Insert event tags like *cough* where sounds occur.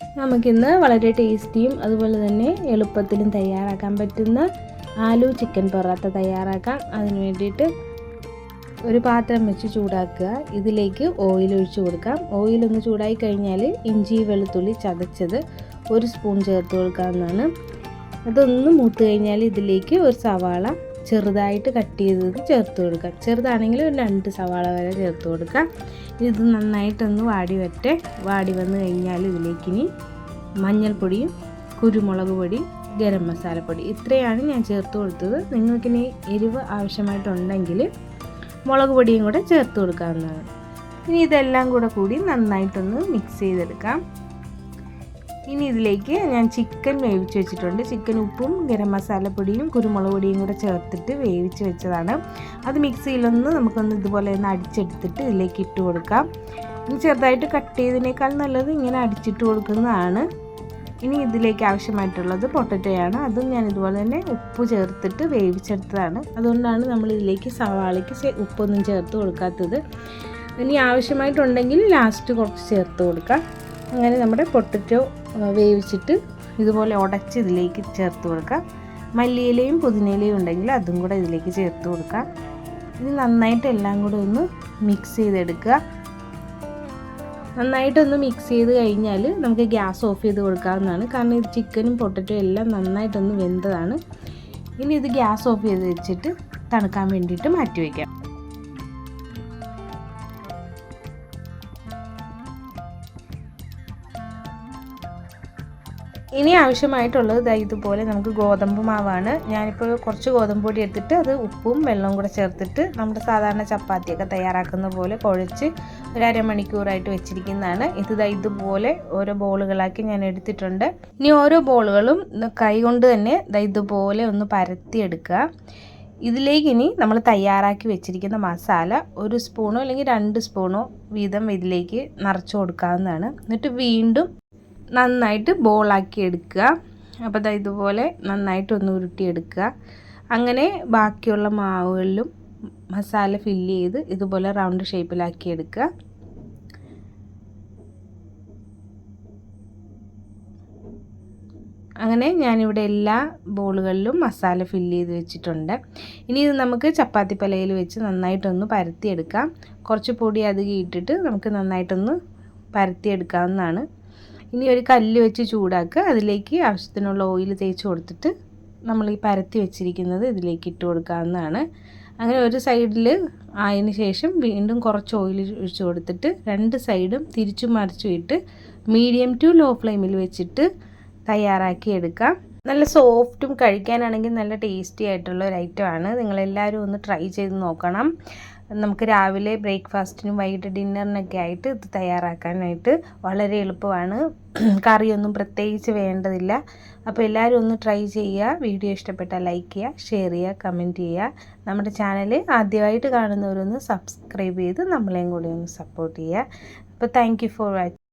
നമുക്കിന്ന് വളരെ ടേസ്റ്റിയും അതുപോലെ തന്നെ എളുപ്പത്തിലും തയ്യാറാക്കാൻ പറ്റുന്ന ആലു ചിക്കൻ പൊറാത്ത തയ്യാറാക്കാം. അതിന് വേണ്ടിയിട്ട് ഒരു പാത്രം വെച്ച് ചൂടാക്കുക. ഇതിലേക്ക് ഓയിൽ ഒഴിച്ച് കൊടുക്കാം. ഓയിൽ ഒന്ന് ചൂടായി കഴിഞ്ഞാൽ ഇഞ്ചി വെളുത്തുള്ളി ചതച്ചത് ഒരു സ്പൂൺ ചേർത്ത് കൊടുക്കാവുന്നതാണ്. അതൊന്ന് മൂത്ത് കഴിഞ്ഞാൽ ഇതിലേക്ക് ഒരു സവാള ചെറുതായിട്ട് കട്ട് ചെയ്തത് ചേർത്ത് കൊടുക്കുക ചെറുതാണെങ്കിൽ ഒരു രണ്ട് സവാള വരെ ചേർത്ത് കൊടുക്കുക ഇത് നന്നായിട്ടൊന്ന് വാടി വരട്ടെ. വാടി വന്ന് കഴിഞ്ഞാൽ ഇതിലേക്കിനി മഞ്ഞൾപ്പൊടിയും കുരുമുളക് പൊടി ഗരം മസാലപ്പൊടി ഇത്രയാണ് ഞാൻ ചേർത്ത് കൊടുത്തത്. നിങ്ങൾക്കിനി എരിവ് ആവശ്യമായിട്ടുണ്ടെങ്കിൽ മുളക് പൊടിയും കൂടെ ചേർത്ത് കൊടുക്കാവുന്നതാണ്. ഇനി ഇതെല്ലാം കൂടെ കൂടി നന്നായിട്ടൊന്ന് മിക്സ് ചെയ്തെടുക്കാം. ഇനി ഇതിലേക്ക് ഞാൻ ചിക്കൻ വേവിച്ച് വെച്ചിട്ടുണ്ട്. ചിക്കൻ ഉപ്പും ഗരം മസാലപ്പൊടിയും കുരുമുളക് പൊടിയും കൂടെ ചേർത്തിട്ട് വേവിച്ച് വെച്ചതാണ്. അത് മിക്സിയിലൊന്ന് നമുക്കൊന്ന് ഇതുപോലെ ഒന്ന് അടിച്ചെടുത്തിട്ട് ഇതിലേക്ക് ഇട്ട് കൊടുക്കാം. ഇനി ചെറുതായിട്ട് കട്ട് ചെയ്തതിനേക്കാൾ നല്ലത് ഇങ്ങനെ അടിച്ചിട്ട് കൊടുക്കുന്നതാണ്. ഇനി ഇതിലേക്ക് ആവശ്യമായിട്ടുള്ളത് പൊട്ടറ്റോയാണ് അതും ഞാൻ ഇതുപോലെ തന്നെ ഉപ്പ് ചേർത്തിട്ട് വേവിച്ചെടുത്തതാണ്. അതുകൊണ്ടാണ് നമ്മൾ ഇതിലേക്ക് സവാളയ്ക്ക് ഉപ്പൊന്നും ചേർത്ത് കൊടുക്കാത്തത്. ഇനി ആവശ്യമായിട്ടുണ്ടെങ്കിൽ ലാസ്റ്റ് കുറച്ച് ചേർത്ത് കൊടുക്കാം. അങ്ങനെ നമ്മുടെ പൊട്ടറ്റോ വേവിച്ചിട്ട് ഇതുപോലെ ഉടച്ച് ഇതിലേക്ക് ചേർത്ത് കൊടുക്കാം മല്ലിയിലയും പുതിനയിലയും ഉണ്ടെങ്കിൽ അതും കൂടെ ഇതിലേക്ക് ചേർത്ത് കൊടുക്കാം ഇത് നന്നായിട്ട് എല്ലാം കൂടെ ഒന്ന് മിക്സ് ചെയ്തെടുക്കുക. നന്നായിട്ടൊന്ന് മിക്സ് ചെയ്ത് കഴിഞ്ഞാൽ നമുക്ക് ഗ്യാസ് ഓഫ് ചെയ്ത് കൊടുക്കാവുന്നതാണ്. കാരണം ഇത് ചിക്കനും പൊട്ടറ്റോ എല്ലാം നന്നായിട്ടൊന്ന് വെന്തതാണ്. ഇനി ഇത് ഗ്യാസ് ഓഫ് ചെയ്ത് വെച്ചിട്ട് തണുക്കാൻ വേണ്ടിയിട്ട് മാറ്റി വയ്ക്കാം. ഇനി ആവശ്യമായിട്ടുള്ളത് ദാ ഇതുപോലെ നമുക്ക് ഗോതമ്പ് മാവാണ്. ഞാനിപ്പോൾ കുറച്ച് ഗോതമ്പ് പൊടി എടുത്തിട്ട് അത് ഉപ്പും വെള്ളവും കൂടെ ചേർത്തിട്ട് നമ്മുടെ സാധാരണ ചപ്പാത്തിയൊക്കെ തയ്യാറാക്കുന്ന പോലെ കുഴച്ച് ഒരു അരമണിക്കൂറായിട്ട് വെച്ചിരിക്കുന്നതാണ്. ഇത് ദാ ഇതുപോലെ ഓരോ ബോളുകളാക്കി ഞാൻ എടുത്തിട്ടുണ്ട്. ഇനി ഓരോ ബോളുകളും കൈ കൊണ്ട് തന്നെ ദാ ഇതുപോലെ ഒന്ന് പരത്തിയെടുക്കുക. ഇതിലേക്ക് ഇനി നമ്മൾ തയ്യാറാക്കി വെച്ചിരിക്കുന്ന മസാല ഒരു സ്പൂണോ അല്ലെങ്കിൽ രണ്ട് സ്പൂണോ വീതം ഇതിലേക്ക് നിറച്ച് കൊടുക്കാവുന്നതാണ്. എന്നിട്ട് വീണ്ടും നന്നായിട്ട് ബോളാക്കി എടുക്കുക. അപ്പോൾ ദാ ഇതുപോലെ നന്നായിട്ട് ഒന്ന് ഉരുട്ടിയെടുക്കുക. അങ്ങനെ ബാക്കിയുള്ള മാവുകളിലും മസാല ഫില്ല് ചെയ്ത് ഇതുപോലെ റൗണ്ട് ഷേപ്പിലാക്കി എടുക്കുക. അങ്ങനെ ഞാനിവിടെ എല്ലാ ബോളുകളിലും മസാല ഫില്ല് ചെയ്ത് വെച്ചിട്ടുണ്ട്. ഇനി ഇത് നമുക്ക് ചപ്പാത്തി പലയിൽ വെച്ച് നന്നായിട്ടൊന്ന് പരത്തിയെടുക്കാം. കുറച്ച് പൊടി അധികം ഇട്ടിട്ട് നമുക്ക് നന്നായിട്ടൊന്ന് പരത്തിയെടുക്കാവുന്നതാണ്. ഇനി ഒരു കല്ല് വെച്ച് ചൂടാക്കുക. അതിലേക്ക് ആവശ്യത്തിനുള്ള ഓയിൽ തേച്ച് കൊടുത്തിട്ട് നമ്മൾ ഈ പരത്തി വെച്ചിരിക്കുന്നത് ഇതിലേക്ക് ഇട്ട് കൊടുക്കാവുന്നതാണ്. അങ്ങനെ ഒരു സൈഡിൽ ആയതിന് ശേഷം വീണ്ടും കുറച്ച് ഓയിൽ ഒഴിച്ചു കൊടുത്തിട്ട് രണ്ട് സൈഡും തിരിച്ചു മറിച്ചും ഇട്ട് മീഡിയം ടു ലോ ഫ്ലെയിമിൽ വെച്ചിട്ട് തയ്യാറാക്കി എടുക്കാം. നല്ല സോഫ്റ്റും കഴിക്കാനാണെങ്കിൽ നല്ല ടേസ്റ്റി ആയിട്ടുള്ള ഒരു ഐറ്റമാണ് നിങ്ങളെല്ലാവരും ഒന്ന് ട്രൈ ചെയ്ത് നോക്കണം. നമുക്ക് രാവിലെ ബ്രേക്ക്ഫാസ്റ്റിനും വൈകിട്ട് ഡിന്നറിനൊക്കെ ആയിട്ട് ഇത് തയ്യാറാക്കാനായിട്ട് വളരെ എളുപ്പമാണ്. *clears throat* കറിയൊന്നും പ്രത്യേകിച്ച് വേണ്ടതില്ല. അപ്പോൾ എല്ലാവരും ഒന്ന് ട്രൈ ചെയ്യുക. വീഡിയോ ഇഷ്ടപ്പെട്ടാൽ ലൈക്ക് ചെയ്യുക ഷെയർ ചെയ്യുക കമന്റ് ചെയ്യുക. നമ്മുടെ ചാനൽ ആദ്യമായിട്ട് കാണുന്നവരൊന്ന് സബ്സ്ക്രൈബ് ചെയ്ത് നമ്മളെയും കൂടി ഒന്ന് സപ്പോർട്ട് ചെയ്യുക. അപ്പോൾ താങ്ക് ഫോർ വാച്ചിങ്